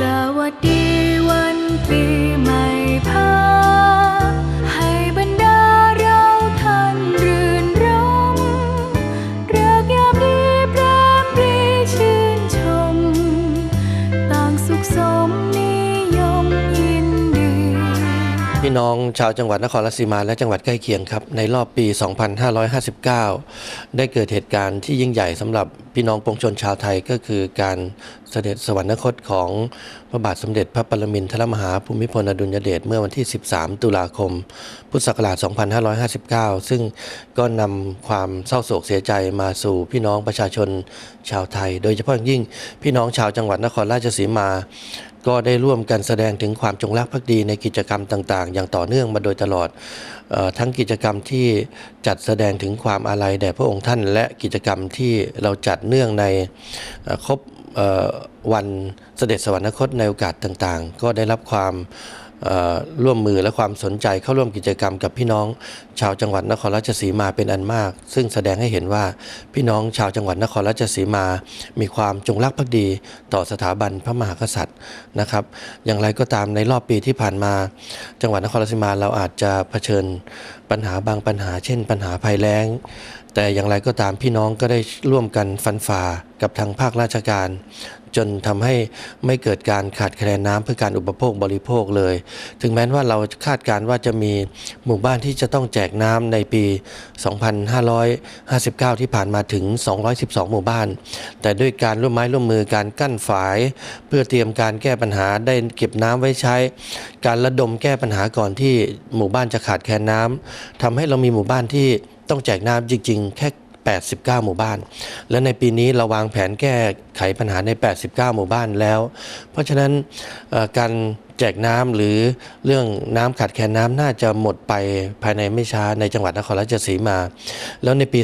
สวัสดีวันปีใหม่พา พี่น้องชาวจังหวัดนครราชสีมาและจังหวัดใกล้เคียงครับ ในรอบปี 2559 ได้เกิดเหตุการณ์ที่ยิ่งใหญ่สำหรับพี่น้องปวงชนชาวไทยก็คือการเสด็จสวรรคตของพระบาทสมเด็จพระปรมินทรมหาภูมิพลอดุลยเดชเมื่อวันที่ 13 ตุลาคม พุทธศักราช 2559 ซึ่งก็นำความเศร้าโศกเสียใจมาสู่พี่น้องประชาชนชาวไทย โดยเฉพาะยิ่งพี่น้องชาวจังหวัดนครราชสีมา ก็ได้ร่วมกันแสดงถึงความจงรักภักดีในกิจกรรมต่าง ๆ อย่างต่อเนื่องมาโดยตลอดออทั้งกิจกรรมที่จัดแสดงถึงความอาลัยแด่พระองค์ท่าน และกิจกรรมที่เราจัดเนื่องในครบวันเสด็จสวรรคตในโอกาสต่างๆ ก็ได้รับความ ร่วมมือและความสนใจเข้าร่วมกิจกรรมกับพี่น้อง ชาวจังหวัดนครราชสีมาเป็นอันมาก ซึ่งแสดงให้เห็นว่าพี่น้องชาวจังหวัดนครราชสีมา มีความจงรักภักดีต่อสถาบันพระมหากษัตริย์นะครับ อย่างไรก็ตามในรอบปีที่ผ่านมา จังหวัดนครราชสีมาเราอาจจะเผชิญปัญหาบางปัญหา เช่น ปัญหาภัยแล้ง แต่อย่างไรก็ตามพี่น้องก็ได้ร่วมกันฟันฝ่ากับทางภาคราชการ จนทำให้ไม่เกิดการขาดแคลนน้ำเพื่อการอุปโภคบริโภคเลย ถึงแม้ว่าเราคาดการณ์ว่าจะมีหมู่บ้านที่จะต้องแจกน้ำในปี 2559 ที่ผ่านมาถึง 212 หมู่บ้าน แต่ด้วยการร่วมไม้ร่วมมือการกั้นฝาย เพื่อเตรียมการแก้ปัญหาได้เก็บน้ำไว้ใช้ การระดมแก้ปัญหาก่อนที่หมู่บ้านจะขาดแคลนน้ำทำให้เรามีหมู่บ้านที่ต้องแจกน้ำจริง ๆ แค่ 89 หมู่บ้าน และในปีนี้เราวางแผนแก้ไขปัญหาใน 89 หมู่บ้านแล้ว เพราะฉะนั้นการแจกน้ำหรือเรื่องน้ำขาดแคลนน้ำน่าจะหมดไปภายในไม่ช้าในจังหวัดนครราชสีมา แล้วในปี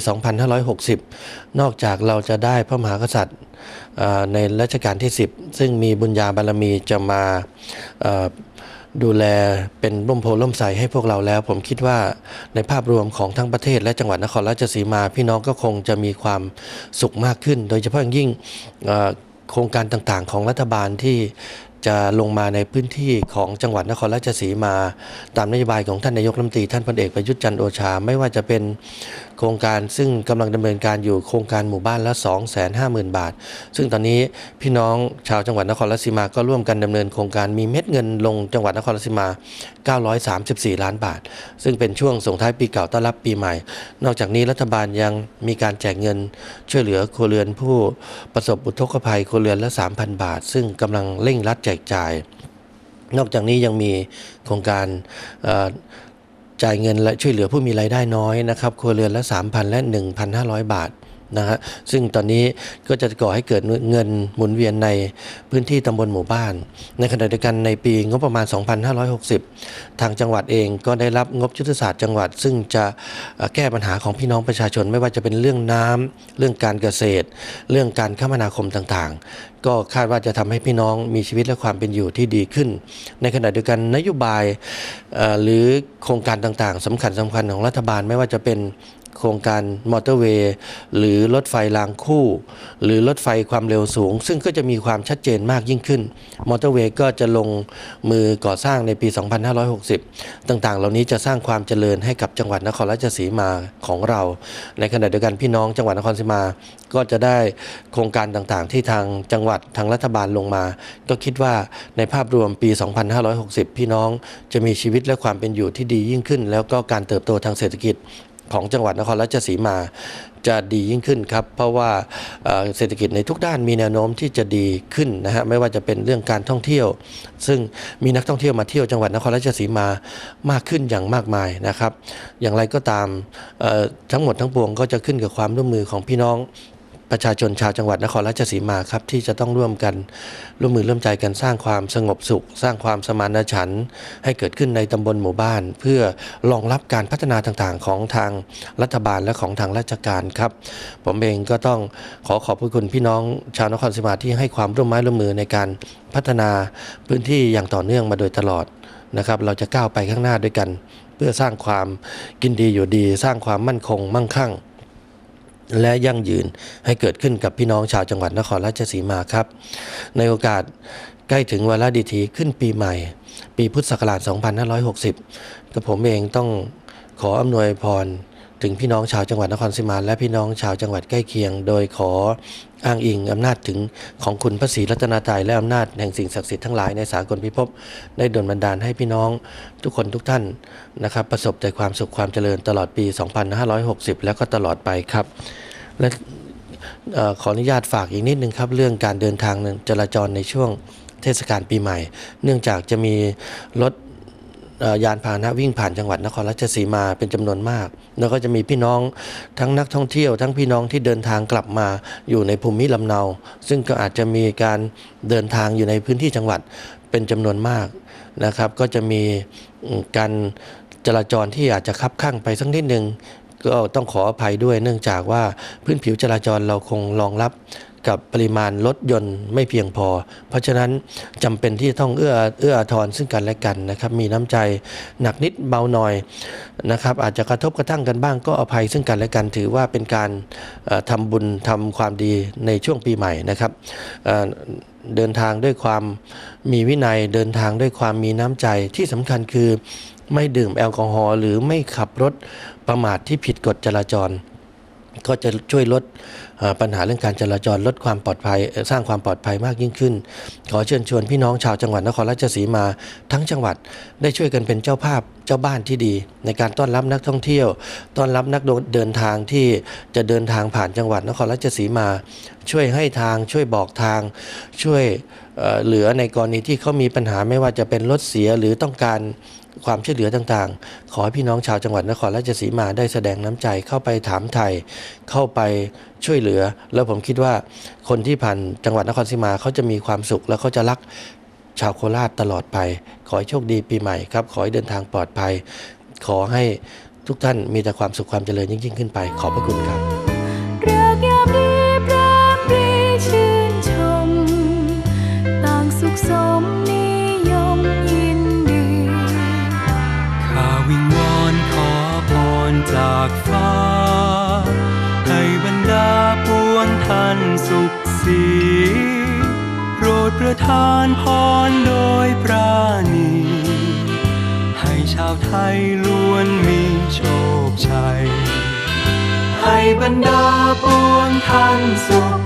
2560 นอกจากเราจะได้พระมหากษัตริย์ในรัชกาลที่ 10 ซึ่งมีบุญญาบารมีจะมา ดูแลเป็นร่มโพล่มใสให้พวกเราแล้ว ผมคิดว่าในภาพรวมของทั้งประเทศและจังหวัดนครราชสีมา พี่น้องก็คงจะมีความสุขมากขึ้น โดยเฉพาะอย่างยิ่งโครงการต่างๆ ของรัฐบาลที่ จะลงมาในพื้นที่ของจังหวัดนครราชสีมา ตามนโยบายของท่านนายกรัฐมนตรีท่านพลเอกประยุทธ์จันทร์โอชา ไม่ว่าจะเป็นโครงการซึ่งกำลังดำเนินการอยู่โครงการหมู่บ้านละ 250,000 บาท ซึ่งตอนนี้พี่น้องชาวจังหวัดนครราชสีมาก็ร่วมกันดำเนินโครงการมีเม็ดเงินลงจังหวัดนครราชสีมา 934 ล้านบาท ซึ่งเป็นช่วงส่งท้ายปีเก่าต้อนรับปีใหม่ นอกจากนี้รัฐบาลยังมีการแจกเงิน ช่วยเหลือครัวเรือนผู้ประสบอุทกภัยครัวเรือนละ 3,000 บาท ซึ่งกำลังเร่งรัดแจกจ่าย นอกจากนี้ยังมีโครงการจ่ายเงินและช่วยเหลือผู้มีรายได้น้อยนะครับครัวเรือนละ 3,000 และ 1,500 บาท นะฮะซึ่งตอนนี้ก็จะก่อให้เกิดเงินหมุนเวียนในพื้นที่ตำบลหมู่บ้าน ในขณะเดียวกันในปีงบประมาณ 2560 ทางจังหวัดเองก็ได้รับงบยุทธศาสตร์จังหวัด ซึ่งจะแก้ปัญหาของพี่น้องประชาชนไม่ว่าจะเป็นเรื่องน้ำเรื่องการเกษตร เรื่องการคมนาคมต่างๆ ก็คาดว่าจะทำให้พี่น้องมีชีวิตและความเป็นอยู่ที่ดีขึ้น ในขณะเดียวกันนโยบายหรือโครงการต่างๆสำคัญสำคัญของรัฐบาลไม่ว่าจะเป็น โครงการมอเตอร์เวย์หรือรถไฟรางคู่ หรือรถไฟความเร็วสูง ซึ่งก็จะมีความชัดเจนมากยิ่งขึ้น มอเตอร์เวย์ก็จะลงมือก่อสร้างในปี 2560 ต่างๆ เหล่านี้จะสร้างความเจริญให้กับจังหวัดนครราชสีมาของเรา ในขณะเดียวกันพี่น้องจังหวัดนครราชสีมา ก็จะได้โครงการต่างๆ ที่ทางจังหวัดทางรัฐบาลลงมา ก็คิดว่าในภาพรวมปี 2560 พี่น้องจะมีชีวิตและความเป็นอยู่ที่ดียิ่งขึ้น แล้วก็การเติบโตทางเศรษฐกิจ ของจังหวัดนครราชสีมาจะดียิ่งขึ้นครับ เพราะว่าเศรษฐกิจในทุกด้านมีแนวโน้มที่จะดีขึ้นนะฮะไม่ว่าจะเป็นเรื่องการท่องเที่ยว ซึ่งมีนักท่องเที่ยวมาเที่ยวจังหวัดนครราชสีมามากขึ้นอย่างมากมายนะครับ อย่างไรก็ตามทั้งหมดทั้งปวงก็จะขึ้นกับความร่วมมือของพี่น้อง ประชาชนชาวจังหวัดนครราชสีมาครับที่จะต้องร่วมกันร่วมมือร่วมใจกันสร้างความสงบสุข สร้างความสมานฉันท์ให้เกิดขึ้นในตำบลหมู่บ้าน เพื่อรองรับการพัฒนาต่างๆ ของทางรัฐบาลและของทางราชการครับ ผมเองก็ต้องขอขอบคุณพี่น้องชาวนครราชสีมาที่ให้ความร่วมไม้ร่วมมือในการพัฒนาพื้นที่อย่างต่อเนื่องมาโดยตลอดนะครับเราจะก้าวไปข้างหน้าด้วยกัน เพื่อสร้างความกินดีอยู่ดี สร้างความมั่นคงมั่งคั่ง และยั่งยืนให้เกิดขึ้นกับพี่น้องชาวจังหวัดนครราชสีมาครับ ในโอกาสใกล้ถึงวาระดีทีขึ้นปีใหม่ ปีพุทธศักราช 2560 กับผมเองต้องขออำนวยพร ถึงพี่น้องชาวจังหวัดนครศรีมาและพี่น้องชาวจังหวัดใกล้เคียง โดยขออ้างอิงอำนาจถึงของคุณพระศรีรัตนตรัยและอำนาจแห่งสิ่งศักดิ์สิทธิ์ทั้งหลายในสากลพิภพได้ดลบันดาลให้พี่น้องทุกคนทุกท่านนะครับ ประสบแต่ความสุขความเจริญตลอดปี 2560 แล้วก็ตลอดไปครับ และออขออนุญาตฝากอีกนิดนึงครับ เรื่องการเดินทางจราจรในช่วงเทศกาลปีใหม่ เนื่องจากจะมีรถ ยานพาหนะวิ่งผ่านจังหวัดนครราชสีมาเป็นจำนวนมาก แล้วก็จะมีพี่น้องทั้งนักท่องเที่ยว ทั้งพี่น้องที่เดินทางกลับมาอยู่ในภูมิลำเนา ซึ่งก็อาจจะมีการเดินทางอยู่ในพื้นที่จังหวัดเป็นจำนวนมากนะครับ ก็จะมีการจราจรที่อาจจะคับข้างไปสักนิดหนึ่งก็ต้องขออภัยด้วยเนื่องจากว่าพื้นผิวจราจรเราคงรองรับ กับปริมาณรถยนต์ไม่เพียงพอ เพราะฉะนั้นจำเป็นที่ต้องเอื้อเอื้อทอาทรซึ่งกันและกันนะครับ มีน้ำใจหนักนิดเบาหน่อยนะครับ อาจจะกระทบกระทั่งกันบ้างก็อภัยซึ่งกันและกันถือว่าเป็นการเอ่อทำบุญทำความดีในช่วงปีใหม่นะครับเอ่อเดินทางด้วยความมีวินัยเดินทางด้วยความมีน้ำใจที่สำคัญคือไม่ดื่มแอลกอฮอล์หรือไม่ขับรถประมาทที่ผิดกฎจราจร ก็จะช่วยลดปัญหาเรื่องการจราจรลดความปลอดภัย สร้างความปลอดภัยมากยิ่งขึ้น ขอเชิญชวนพี่น้องชาวจังหวัดนครราชสีมาทั้งจังหวัดได้ช่วยกันเป็นเจ้าภาพเจ้าบ้านที่ดี ในการต้อนรับนักท่องเที่ยว ต้อนรับนักเดินทางที่จะเดินทางผ่านจังหวัดนครราชสีมา ช่วยให้ทางช่วยบอกทาง ช่วยเหลือในกรณีที่เขามีปัญหาไม่ว่าจะเป็นรถเสียหรือต้องการ ความช่วยเหลือต่างๆ ขอให้พี่น้องชาวจังหวัดนครราชสีมาได้แสดงน้ำใจเข้าไปถามไทยเข้าไปช่วยเหลือ แล้วผมคิดว่าคนที่ผ่านจังหวัดนครศรีมาเขาจะมีความสุขแล้วเขาจะรักชาวโคราชตลอดไป ขอให้โชคดีปีใหม่ครับ ขอให้เดินทางปลอดภัย ขอให้ทุกท่านมีแต่ความสุขความเจริญยิ่งขึ้นไป ขอบพระคุณครับ วงท่านสุขสีโปรดประทานพรโดยปราณี ให้ชาวไทยล้วนมีโชคชัย ให้บรรดาปวงท่านสุข